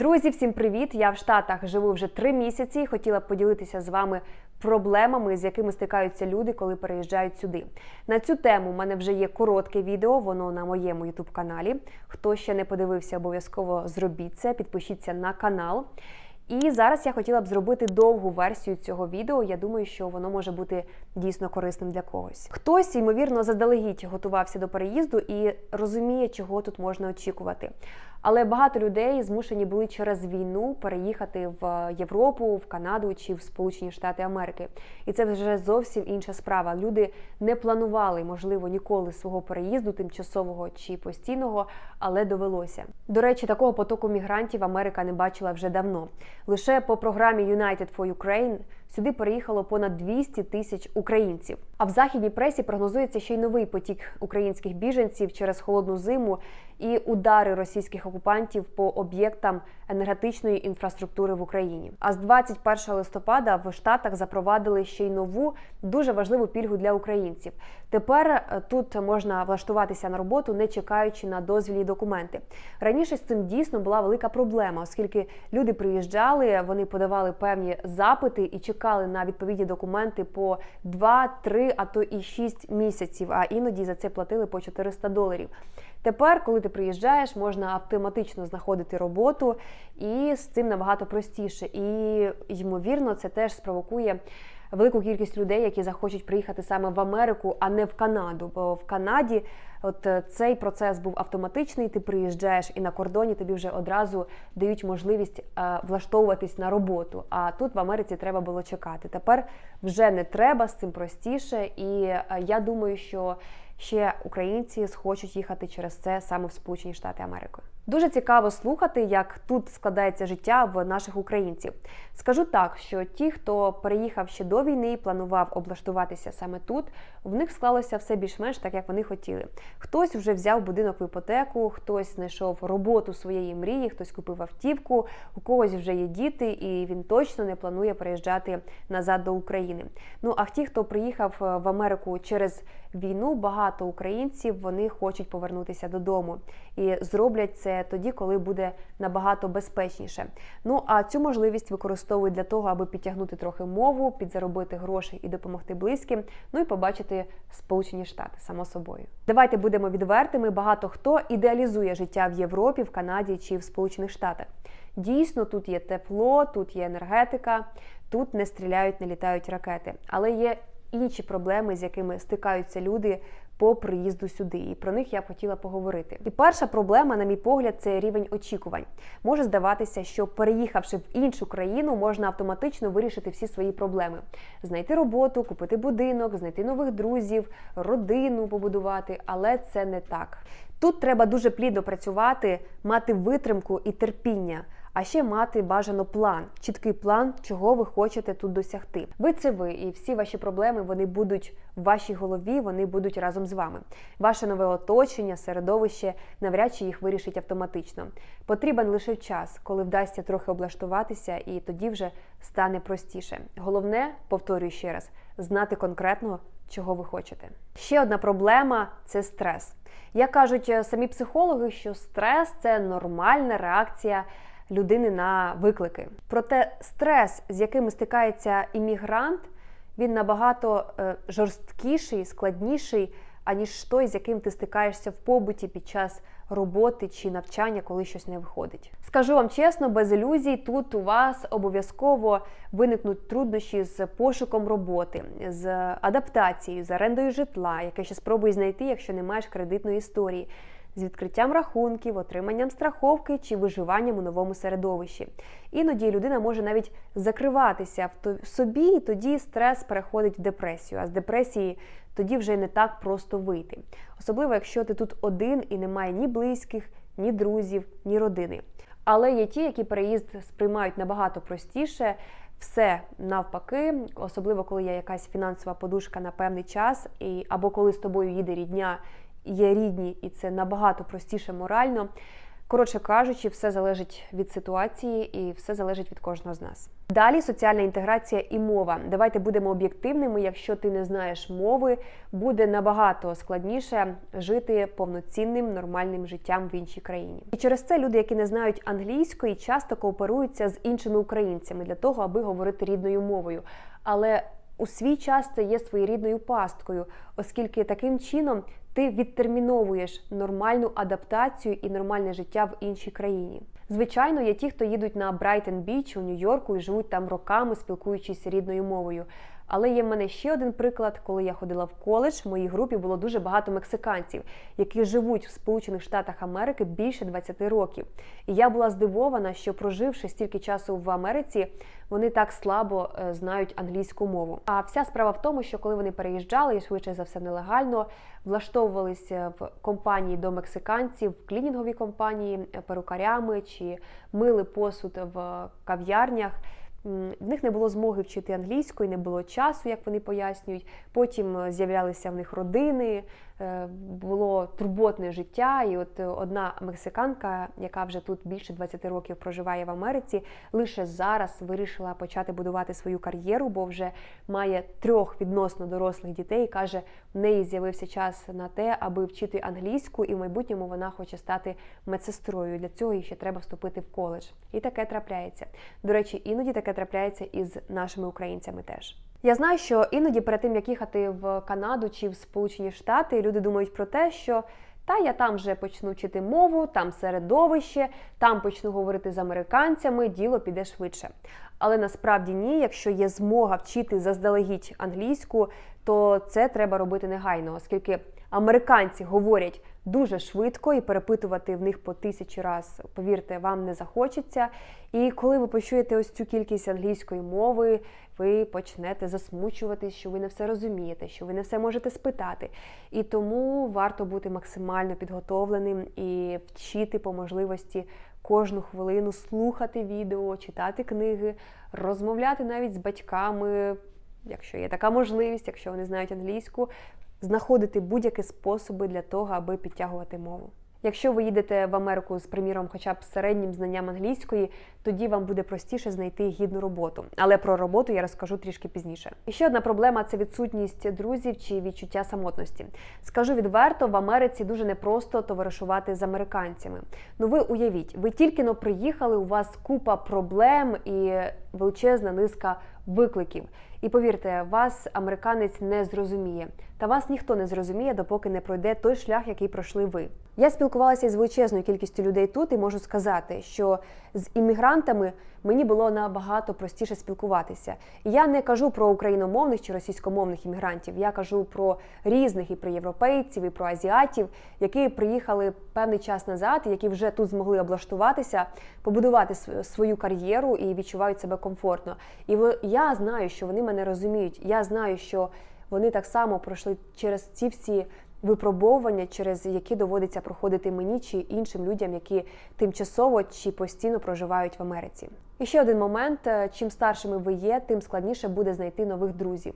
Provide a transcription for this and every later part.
Друзі, всім привіт! Я в Штатах живу вже три місяці. і Хотіла поділитися з вами проблемами, з якими стикаються люди, коли переїжджають сюди. На цю тему в мене вже є коротке відео, воно на моєму youtube каналі. Хто ще не подивився, обов'язково зробіть це, підпишіться на канал. І зараз я хотіла б зробити довгу версію цього відео. Я думаю, що воно може бути дійсно корисним для когось. Хтось, ймовірно, заздалегідь готувався до переїзду і розуміє, чого тут можна очікувати. Але багато людей змушені були через війну переїхати в Європу, в Канаду чи в Сполучені Штати Америки. І це вже зовсім інша справа. Люди не планували, можливо, ніколи свого переїзду, тимчасового чи постійного, але довелося. До речі, такого потоку мігрантів Америка не бачила вже давно. Лише по програмі United for Ukraine сюди переїхало понад 200 тисяч українців. А в західній пресі прогнозується ще й новий потік українських біженців через холодну зиму і удари російських окупантів по об'єктам енергетичної інфраструктури в Україні. А з 21 листопада в Штатах запровадили ще й нову дуже важливу пільгу для українців. Тепер е, тут можна влаштуватися на роботу, не чекаючи на дозвільні документи. Раніше з цим дійсно була велика проблема, оскільки люди приїжджали, вони подавали певні запити і чекали на відповідні документи по 2-3, а то і 6 місяців. А іноді за це платили по 400 доларів. Тепер, коли ти приїжджаєш, можна автоматично знаходити роботу, і з цим набагато простіше. І ймовірно, це теж спровокує. Велику кількість людей, які захочуть приїхати саме в Америку, а не в Канаду. Бо в Канаді от е, цей процес був автоматичний. Ти приїжджаєш і на кордоні тобі вже одразу дають можливість е, влаштовуватись на роботу. А тут в Америці треба було чекати. Тепер вже не треба з цим простіше, і е, я думаю, що ще українці схочуть їхати через це саме в Сполучені Штати Америки. Дуже цікаво слухати, як тут складається життя в наших українців. Скажу так, що ті, хто переїхав ще до війни планував облаштуватися саме тут, в них склалося все більш-менш так, як вони хотіли. Хтось вже взяв будинок в іпотеку, хтось знайшов роботу своєї мрії, хтось купив автівку, у когось вже є діти, і він точно не планує переїжджати назад до України. Ну а ті, хто приїхав е, в Америку через війну, багато українців вони хочуть повернутися додому і зроблять це тоді, коли буде набагато безпечніше. Ну а цю можливість використовують для того, аби підтягнути трохи мову, підзаробити гроші і допомогти близьким. Ну і побачити Сполучені Штати, само собою. Давайте будемо відвертими. Багато хто ідеалізує життя в Європі, в Канаді чи в Сполучених Штатах. Дійсно, тут є тепло, тут є енергетика, тут не стріляють, не літають ракети, але є інші проблеми, з якими стикаються люди по приїзду сюди, і про них я б хотіла поговорити. І перша проблема, на мій погляд, це рівень очікувань. Може здаватися, що переїхавши в іншу країну, можна автоматично вирішити всі свої проблеми: знайти роботу, купити будинок, знайти нових друзів, родину побудувати, але це не так. Тут треба дуже плідно працювати, мати витримку і терпіння а ще мати бажано план, чіткий план, чого ви хочете тут досягти. Ви це ви, і всі ваші проблеми вони будуть в вашій голові, вони будуть разом з вами. Ваше нове оточення, середовище навряд чи їх вирішить автоматично. Потрібен лише час, коли вдасться трохи облаштуватися, і тоді вже стане простіше. Головне, повторюю ще раз, знати конкретно, чого ви хочете. Ще одна проблема це стрес. Як кажуть самі психологи, що стрес це нормальна реакція людини на виклики. Проте стрес, з яким стикається іммігрант, він набагато е, жорсткіший, складніший, аніж той, з яким ти стикаєшся в побуті під час роботи чи навчання, коли щось не виходить. Скажу вам чесно, без ілюзій, тут у вас обов'язково виникнуть труднощі з пошуком роботи, з адаптацією, з орендою житла, яке ще спробуй знайти, якщо не маєш кредитної історії з відкриттям рахунків, отриманням страховки чи виживанням у новому середовищі. Іноді людина може навіть закриватися в собі, і тоді стрес переходить в депресію. А з депресії тоді вже не так просто вийти. Особливо, якщо ти тут один і немає ні близьких, ні друзів, ні родини. Але є ті, які переїзд сприймають набагато простіше. Все навпаки, особливо коли є якась фінансова подушка на певний час, і або коли з тобою їде рідня, є рідні, і це набагато простіше морально. Коротше кажучи, все залежить від ситуації і все залежить від кожного з нас. Далі соціальна інтеграція і мова. Давайте будемо об'єктивними. Якщо ти не знаєш мови, буде набагато складніше жити повноцінним нормальним життям в іншій країні. І через це люди, які не знають англійської, часто кооперуються з іншими українцями для того, аби говорити рідною мовою. Але у свій час це є своєрідною пасткою, оскільки таким чином ти відтерміновуєш нормальну адаптацію і нормальне життя в іншій країні. Звичайно, є ті, хто їдуть на Брайтон Біч у Нью-Йорку і живуть там роками, спілкуючись рідною мовою. Але є в мене ще один приклад, коли я ходила в коледж, в моїй групі було дуже багато мексиканців, які живуть в Сполучених Штатах Америки більше 20 років. І я була здивована, що проживши стільки часу в Америці, вони так слабо е, знають англійську мову. А вся справа в тому, що коли вони переїжджали, і швидше за все нелегально, влаштовувалися в компанії до мексиканців, в клінінговій компанії, е, перукарями чи мили посуд в кав'ярнях. В них не було змоги вчити англійської, не було часу, як вони пояснюють. Потім е, з'являлися в них родини, було турботне життя. І от е, одна мексиканка, яка вже тут більше 20 років проживає в Америці, лише зараз вирішила почати будувати свою кар'єру, бо вже має трьох відносно дорослих дітей. і Каже, в неї з'явився час на те, аби вчити англійську, і в майбутньому вона хоче стати медсестрою. Для цього їй ще треба вступити в коледж. І таке трапляється. До речі, іноді таке трапляється із нашими українцями теж. Я знаю, що іноді перед тим як їхати в Канаду чи в Сполучені Штати, люди думають про те, що та я там вже почну вчити мову, там середовище, там почну говорити з американцями, діло піде швидше. Але насправді ні, якщо є змога вчити заздалегідь англійську, то це треба робити негайно, оскільки американці говорять дуже швидко і перепитувати в них по тисячі раз, повірте, вам не захочеться. І коли ви почуєте ось цю кількість англійської мови, ви почнете засмучуватись, що ви не все розумієте, що ви не все можете спитати. І тому варто бути максимально підготовленим і вчити по можливості кожну хвилину слухати відео, читати книги, розмовляти навіть з батьками, якщо є така можливість, якщо вони знають англійську, знаходити будь-які способи для того, аби підтягувати мову. Якщо ви їдете в Америку з приміром, хоча б середнім знанням англійської, тоді вам буде простіше знайти гідну роботу. Але про роботу я розкажу трішки пізніше. І ще одна проблема це відсутність друзів чи відчуття самотності. Скажу відверто, в Америці дуже непросто товаришувати з американцями. Ну ви уявіть, ви тільки но приїхали, у вас купа проблем і величезна низка викликів. І повірте, вас американець не зрозуміє. Та вас ніхто не зрозуміє, допоки не пройде той шлях, який пройшли ви. Я спілкувалася із величезною кількістю людей тут і можу сказати, що з іммігрантами мені було набагато простіше спілкуватися. Я не кажу про україномовних чи російськомовних іммігрантів, я кажу про різних і про європейців, і про азіатів, які приїхали певний час назад, які вже тут змогли облаштуватися, побудувати свою кар'єру і відчувають себе комфортно. І я знаю, що вони мене розуміють. Я знаю, що вони так само пройшли через ці всі випробовування, через які доводиться проходити мені чи іншим людям, які тимчасово чи постійно проживають в Америці. І ще один момент: е, чим старшими ви є, тим складніше буде знайти нових друзів.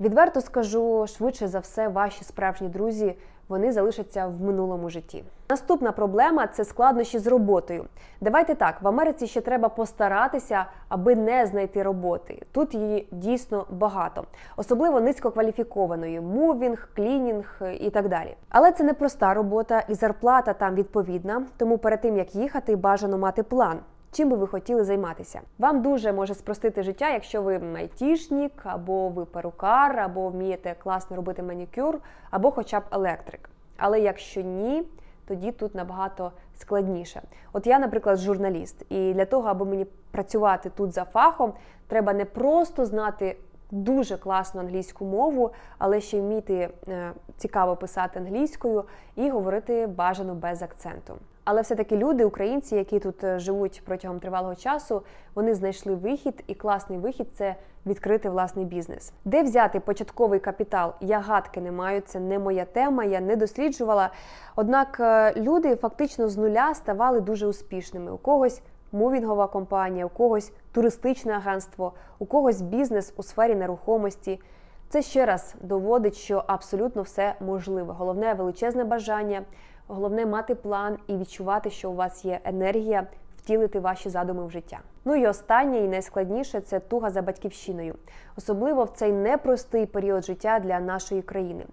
Відверто скажу, швидше за все, ваші справжні друзі вони залишаться в минулому житті. Наступна проблема це складнощі з роботою. Давайте так, в Америці ще треба постаратися, аби не знайти роботи. Тут її дійсно багато, особливо низькокваліфікованої мувінг, клінінг і так далі. Але це не проста робота, і зарплата там відповідна. Тому перед тим як їхати, бажано мати план. Чим би ви хотіли займатися? Вам дуже може спростити життя, якщо ви майтішнік, або ви перукар, або вмієте класно робити манікюр, або хоча б електрик. Але якщо ні, тоді тут набагато складніше. От я, наприклад, журналіст, і для того, аби мені працювати тут за фахом, треба не просто знати дуже класну англійську мову, але ще вміти е, цікаво писати англійською і говорити бажано без акценту. Але все-таки люди, українці, які тут е, живуть протягом тривалого часу, вони знайшли вихід, і класний вихід це відкрити власний бізнес. Де взяти початковий капітал? Я гадки не маю, це не моя тема, я не досліджувала. Однак е, люди фактично з нуля ставали дуже успішними. У когось мувінгова компанія, у когось туристичне агентство, у когось бізнес у сфері нерухомості. Це ще раз доводить, що абсолютно все можливе. Головне величезне бажання, Головне мати план і відчувати, що у вас є енергія втілити ваші задуми в життя. Ну і останнє і найскладніше це туга за батьківщиною, особливо в цей непростий період життя для нашої країни.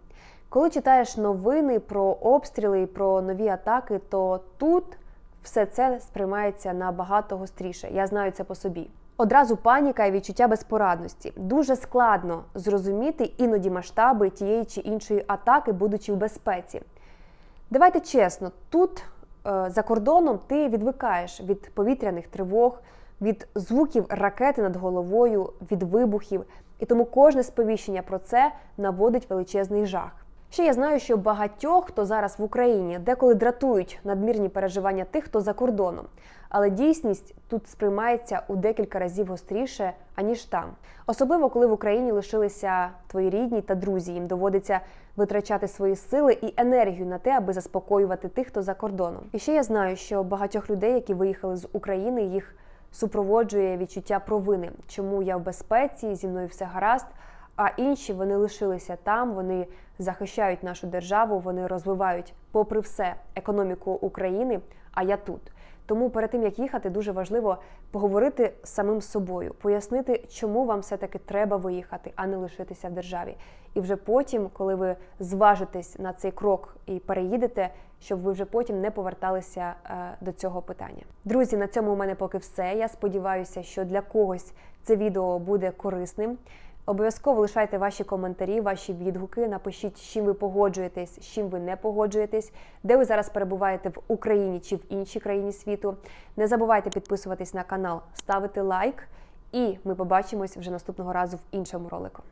Коли читаєш новини про обстріли і про нові атаки, то тут все це сприймається набагато гостріше. Я знаю це по собі. Одразу паніка і відчуття безпорадності. Дуже складно зрозуміти іноді масштаби тієї чи іншої атаки, будучи в безпеці. Давайте чесно, тут е, за кордоном ти відвикаєш від повітряних тривог, від звуків ракети над головою, від вибухів, і тому кожне сповіщення про це наводить величезний жах. Ще я знаю, що багатьох, хто зараз в Україні, деколи дратують надмірні переживання тих, хто за кордоном. Але дійсність тут сприймається у декілька разів гостріше, аніж там. Особливо, коли в Україні лишилися твої рідні та друзі. Їм доводиться витрачати свої сили і енергію на те, аби заспокоювати тих, хто за кордоном. І ще я знаю, що багатьох людей, які виїхали з України, їх супроводжує відчуття провини, чому я в безпеці, зі мною все гаразд. А інші вони лишилися там, вони захищають нашу державу, вони розвивають, попри все, економіку України. А я тут. Тому перед тим як їхати, дуже важливо поговорити з самим собою, пояснити, чому вам все-таки треба виїхати, а не лишитися в державі. І вже потім, коли ви зважитесь на цей крок і переїдете, щоб ви вже потім не поверталися е, до цього питання. Друзі, на цьому у мене поки все. Я сподіваюся, що для когось це відео буде корисним. Обов'язково лишайте ваші коментарі, ваші відгуки. Напишіть, з чим ви погоджуєтесь, з чим ви не погоджуєтесь, де ви зараз перебуваєте в Україні чи в іншій країні світу. Не забувайте підписуватись на канал, ставити лайк, і ми побачимось вже наступного разу в іншому ролику.